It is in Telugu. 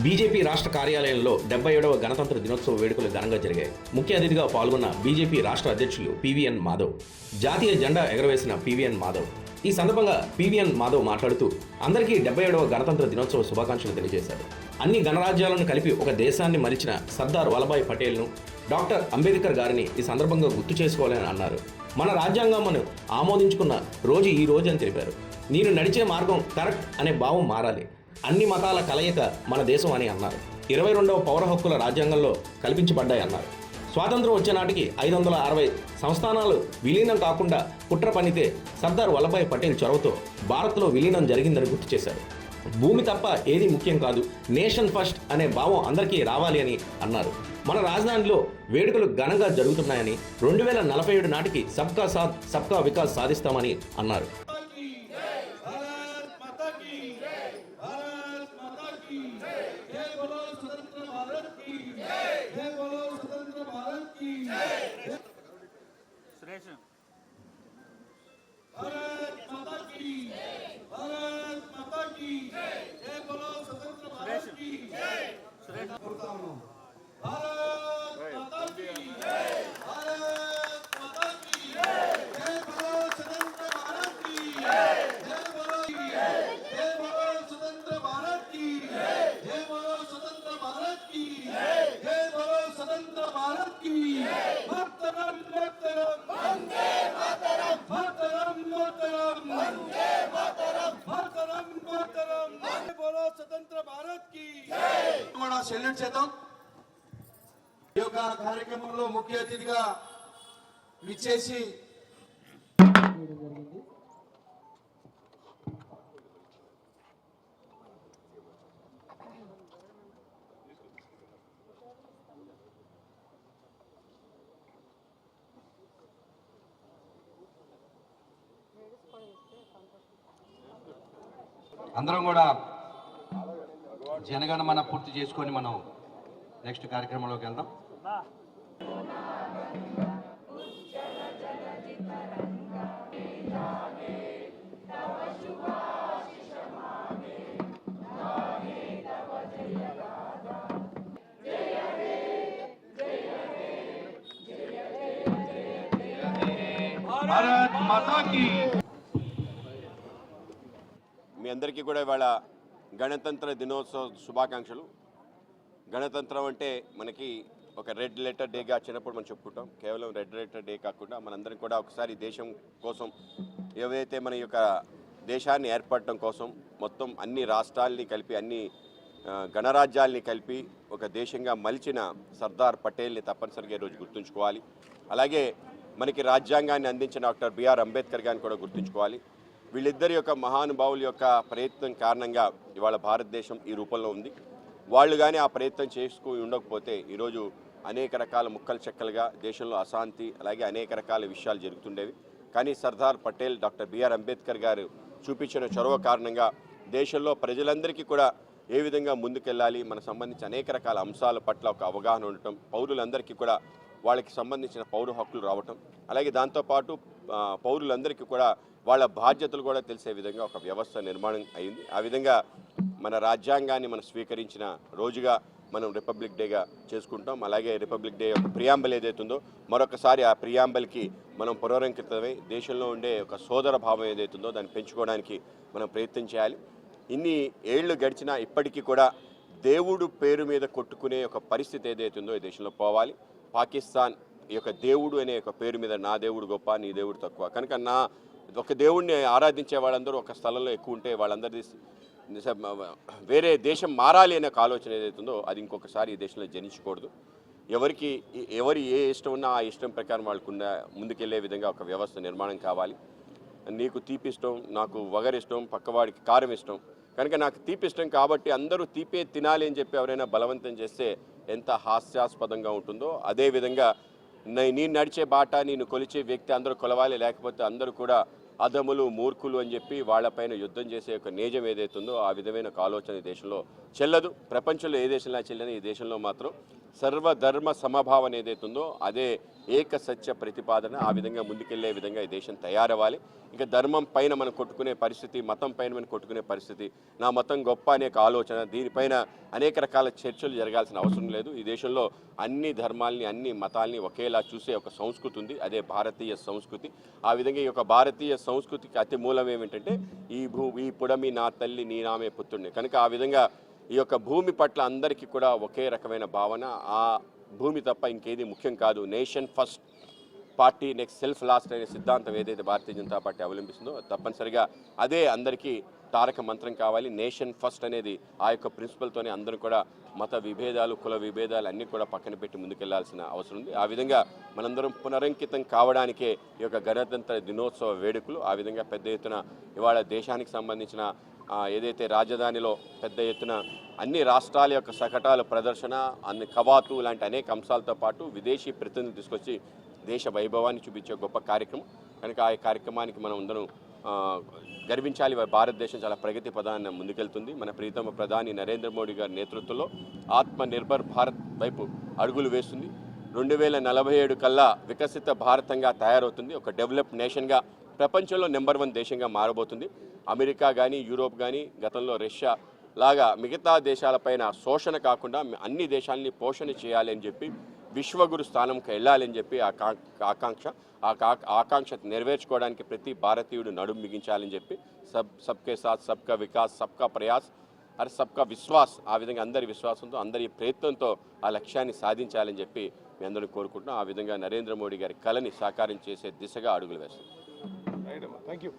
బీజేపీ రాష్ట్ర కార్యాలయంలో డెబ్బై ఏడవ గణతంత్ర దినోత్సవ వేడుకలు ఘనంగా జరిగాయి. ముఖ్య అతిథిగా పాల్గొన్న బీజేపీ రాష్ట్ర అధ్యక్షులు పివిఎన్ మాధవ్ జాతీయ జెండా ఎగరవేసిన పివిఎన్ మాధవ్. ఈ సందర్భంగా పివిఎన్ మాధవ్ మాట్లాడుతూ అందరికీ డెబ్బై ఏడవ గణతంత్ర దినోత్సవ శుభాకాంక్షలు తెలియజేశారు. అన్ని గణరాజ్యాలను కలిపి ఒక దేశాన్ని మలిచిన సర్దార్ వల్లభాయ్ పటేల్ను డాక్టర్ అంబేద్కర్ గారిని ఈ సందర్భంగా గుర్తు చేసుకోవాలని అన్నారు. మన రాజ్యాంగం ఆమోదించుకున్న రోజు ఈ రోజు అని తెలిపారు. నేను నడిచే మార్గం కరెక్ట్ అనే భావం మారాలి. అన్ని మతాల కలయిక మన దేశం అని అన్నారు. ఇరవై రెండవ పౌర హక్కుల రాజ్యాంగంలో కల్పించబడ్డాయి అన్నారు. స్వాతంత్రం వచ్చే నాటికి ఐదు వందల అరవై సంస్థానాలు విలీనం కాకుండా కుట్ర పనితే సర్దార్ వల్లభాయ్ పటేల్ చొరవతో భారత్లో విలీనం జరిగిందని గుర్తు చేశారు. భూమి తప్ప ఏది ముఖ్యం కాదు నేషన్ ఫస్ట్ అనే భావం అందరికీ రావాలి అని అన్నారు. మన రాజధానిలో వేడుకలు ఘనంగా జరుగుతున్నాయని రెండు వేల నలభై ఏడు నాటికి సబ్కా సాత్ సబ్కా వికాస్ సాధిస్తామని అన్నారు. 레슨 సెల్యూట్ చేద్దాం. ఈ యొక్క కార్యక్రమంలో ముఖ్య అతిథిగా విచ్చేసి అందరం కూడా జనగణమన పూర్తి చేసుకొని మనం నెక్స్ట్ కార్యక్రమంలోకి వెళ్దాం. భారత్ మాతాకి. మీ అందరికీ కూడా ఇవాళ గణతంత్ర దినోత్సవ శుభాకాంక్షలు. గణతంత్రం అంటే మనకి ఒక రెడ్ లెటర్ డేగా చిన్నప్పుడు మనం చెప్పుకుంటాం. కేవలం రెడ్ లెటర్ డే కాకుండా మనందరం కూడా ఒకసారి దేశం కోసం ఏవైతే మన యొక్క దేశాన్ని ఏర్పడటం కోసం మొత్తం అన్ని రాష్ట్రాల్ని కలిపి అన్ని గణరాజ్యాల్ని కలిపి ఒక దేశంగా మలిచిన సర్దార్ పటేల్ని తప్పనిసరిగా ఈరోజు గుర్తుంచుకోవాలి. అలాగే మనకి రాజ్యాంగాన్ని అందించిన డాక్టర్ బిఆర్ అంబేద్కర్ గారిని కూడా గుర్తుంచుకోవాలి. వీళ్ళిద్దరి యొక్క మహానుభావుల యొక్క ప్రయత్నం కారణంగా ఇవాళ భారతదేశం ఈ రూపంలో ఉంది. వాళ్ళు కానీ ఆ ప్రయత్నం చేసుకుని ఉండకపోతే ఈరోజు అనేక రకాల ముక్కలు చెక్కలుగా దేశంలో అశాంతి అలాగే అనేక రకాల విషయాలు జరుగుతుండేవి. కానీ Sardar Patel doctor B R Ambedkar garu చూపించిన చొరవ కారణంగా దేశంలో ప్రజలందరికీ కూడా ఏ విధంగా ముందుకెళ్ళాలి మనకు సంబంధించిన అనేక రకాల అంశాల పట్ల ఒక అవగాహన ఉండటం పౌరులందరికీ కూడా వాళ్ళకి సంబంధించిన పౌర హక్కులు రావటం అలాగే దాంతోపాటు పౌరులందరికీ కూడా వాళ్ళ బాధ్యతలు కూడా తెలిసే విధంగా ఒక వ్యవస్థ నిర్మాణం అయింది. ఆ విధంగా మన రాజ్యాంగాన్ని మనం స్వీకరించిన రోజుగా మనం రిపబ్లిక్ డేగా చేసుకుంటాం. అలాగే రిపబ్లిక్ డే యొక్క ప్రియాంబల్ ఏదైతుందో మరొకసారి ఆ ప్రియాంబల్కి మనం పురోరంకితమై దేశంలో ఉండే ఒక సోదర భావం ఏదైతుందో దాన్ని పెంచుకోవడానికి మనం ప్రయత్నం చేయాలి. ఇన్ని ఏళ్ళు గడిచినా ఇప్పటికీ కూడా దేవుడు పేరు మీద కొట్టుకునే ఒక పరిస్థితి ఏదైతుందో ఈ దేశంలో పోవాలి. పాకిస్తాన్ ఈ యొక్క దేవుడు అనే యొక్క పేరు మీద నా దేవుడు గొప్ప నీ దేవుడు తక్కువ. కనుక నా ఒక దేవుడిని ఆరాధించే వాళ్ళందరూ ఒక స్థలంలో ఎక్కువ ఉంటే వాళ్ళందరిది వేరే దేశం మారాలి అనే ఒక ఆలోచన ఏదైతుందో అది ఇంకొకసారి ఈ దేశంలో జనించకూడదు. ఎవరికి ఎవరి ఏ ఇష్టం ఉన్నా ఆ ఇష్టం ప్రకారం వాళ్ళకున్న ముందుకెళ్ళే విధంగా ఒక వ్యవస్థ నిర్మాణం కావాలి. నీకు తీపి ఇష్టం నాకు వగరిష్టం పక్కవాడికి కారం ఇష్టం. కనుక నాకు తీపి ఇష్టం కాబట్టి అందరూ తీపే తినాలి అని చెప్పి ఎవరైనా బలవంతం చేస్తే ఎంత హాస్యాస్పదంగా ఉంటుందో అదే విధంగా నేను నడిచే బాట నేను కొలిచే వ్యక్తి అందరూ కొలవాలి లేకపోతే అందరూ కూడా అధములు మూర్ఖులు అని చెప్పి వాళ్ళపైన యుద్ధం చేసే ఒక నేజం ఏదైతుందో ఆ విధమైన ఒక ఆలోచన ఈ దేశంలో చెల్లదు. ప్రపంచంలో ఏ దేశంలో చెల్లని ఈ దేశంలో మాత్రం సర్వధర్మ సమభావం ఏదైతే ఉందో అదే ఏక సత్య ప్రతిపాదన ఆ విధంగా ముందుకెళ్ళే విధంగా ఈ దేశం తయారవ్వాలి. ఇంకా ధర్మం పైన మనం కొట్టుకునే పరిస్థితి మతం పైన మనం కొట్టుకునే పరిస్థితి నా మతం గొప్ప అనే ఒక ఆలోచన దీనిపైన అనేక రకాల చర్చలు జరగాల్సిన అవసరం లేదు. ఈ దేశంలో అన్ని ధర్మాల్ని అన్ని మతాల్ని ఒకేలా చూసే ఒక సంస్కృతి ఉంది. అదే భారతీయ సంస్కృతి. ఆ విధంగా ఈ యొక్క భారతీయ సంస్కృతికి అతి మూలం ఏమిటంటే ఈ భూ ఈ పుడమి నా తల్లి నీ నామే పుత్రుడిని కనుక ఆ విధంగా ఈ యొక్క భూమి పట్ల అందరికీ కూడా ఒకే రకమైన భావన ఆ భూమి తప్ప ఇంకేది ముఖ్యం కాదు. Nation first party next self last అనే సిద్ధాంతం ఏదైతే భారతీయ జనతా పార్టీ అవలంబిస్తుందో తప్పనిసరిగా అదే అందరికీ తారక మంత్రం కావాలి. నేషన్ ఫస్ట్ అనేది ఆ యొక్క ప్రిన్సిపల్తోనే అందరూ కూడా మత విభేదాలు కుల విభేదాలు అన్నీ కూడా పక్కన పెట్టి ముందుకెళ్ళాల్సిన అవసరం ఉంది. ఆ విధంగా మనందరం పునరంకితం కావడానికే ఈ యొక్క గణతంత్ర దినోత్సవ వేడుకలు ఆ విధంగా పెద్ద ఎత్తున ఇవాళ దేశానికి సంబంధించిన ఏదైతే రాజధానిలో పెద్ద ఎత్తున అన్ని రాష్ట్రాల యొక్క శకటాల ప్రదర్శన అన్ని కవాతు లాంటి అనేక అంశాలతో పాటు విదేశీ ప్రతినిధులు తీసుకొచ్చి దేశ వైభవాన్ని చూపించే గొప్ప కార్యక్రమం. కనుక ఆ కార్యక్రమానికి మనం అందరం గర్వించాలి. భారతదేశం చాలా ప్రగతి పదాన్ని ముందుకెళ్తుంది. మన ప్రీతమ ప్రధాని నరేంద్ర మోడీ గారి నేతృత్వంలో ఆత్మ నిర్భర్ భారత్ వైపు అడుగులు వేస్తుంది. రెండు వేల నలభై ఏడు కల్లా వికసిత భారతంగా తయారవుతుంది. ఒక డెవలప్ నేషన్గా ప్రపంచంలో నెంబర్ వన్ దేశంగా మారబోతుంది. అమెరికా కానీ యూరోప్ కానీ గతంలో రష్యా లాగా మిగతా దేశాలపైన శోషణ కాకుండా అన్ని దేశాలని పోషణ చేయాలి అని చెప్పి విశ్వగురు స్థానంకి వెళ్ళాలని చెప్పి ఆ ఆకాంక్ష ఆ కా- ఆకాంక్ష నెరవేర్చుకోవడానికి ప్రతి భారతీయుడు నడుం మిగించాలని చెప్పి సబ్ సబ్కే సాత్ సబ్కా వికాస్ సబ్కా ప్రయాస్ అరే సబ్కా విశ్వాస్ ఆ విధంగా అందరి విశ్వాసంతో అందరి ప్రయత్నంతో ఆ లక్ష్యాన్ని సాధించాలని చెప్పి మీ అందరూ కోరుకుంటున్నాం. ఆ విధంగా నరేంద్ర మోడీ గారి కళని సాకారం చేసే దిశగా అడుగులు వేస్తాం థ్యాంక్ యూ